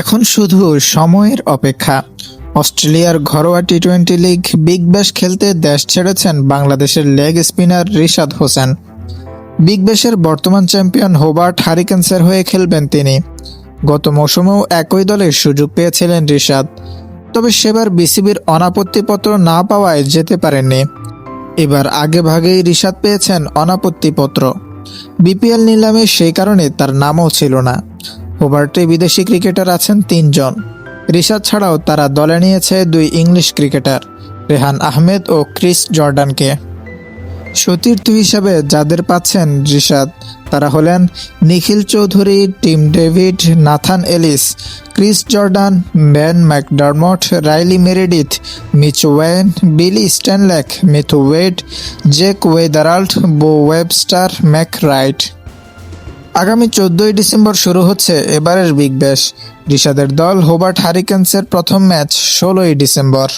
এখন শুধু সময়ের অপেক্ষা। অস্ট্রেলিয়ার ঘরোয়া T twenty league big bash খেলতে দেশ ছেড়েছেন বাংলাদেশের leg spinner Rishad Hossain. Big ব্যাশের বর্তমান চ্যাম্পিয়ন হোবার্ট হারিকেন্সের হয়ে খেলবেন তিনি। গত মৌসুমেও একই দলের সুযোগ পেয়েছিলেন রিশাদ। তবে সেবার বিসিবির অনাপত্তিপত্র না পাওয়ায় যেতে পারেননি। এবার আগে ভাগেই রিশাদ পেয়েছেন অনাপত্তিপত্র। বিপিএল নিলামে সেই কারণে তার নামও ছিল না। হোবার্টে বিদেশি ক্রিকেটার আছেন তিনজন। রিশাদ ছাড়াও তারা দলে নিয়েছে দুই ইংলিশ ক্রিকেটার, রেহান আহমেদ ও ক্রিস জর্ডানকে। সতীর্থ হিসাবে যাদের পাচ্ছেন রিশাদ, তারা হলেন Nikhil Chowdhury, Tim David, Nathan Ellis, Chris Jordan, Ben McDermott, Riley Meredith, Mitch Owen, Billy Stanlake, Mithu ওয়েড, জেক ওয়েদারাল্ট বো ওয়েবস্টার, ম্যাক রাইট। আগামী চোদ্দই ডিসেম্বর শুরু হচ্ছে এবারের বিগ ব্যাশ। রিশাদের দল হোবার্ট হারিকেন্সের প্রথম ম্যাচ ষোলোই ডিসেম্বর।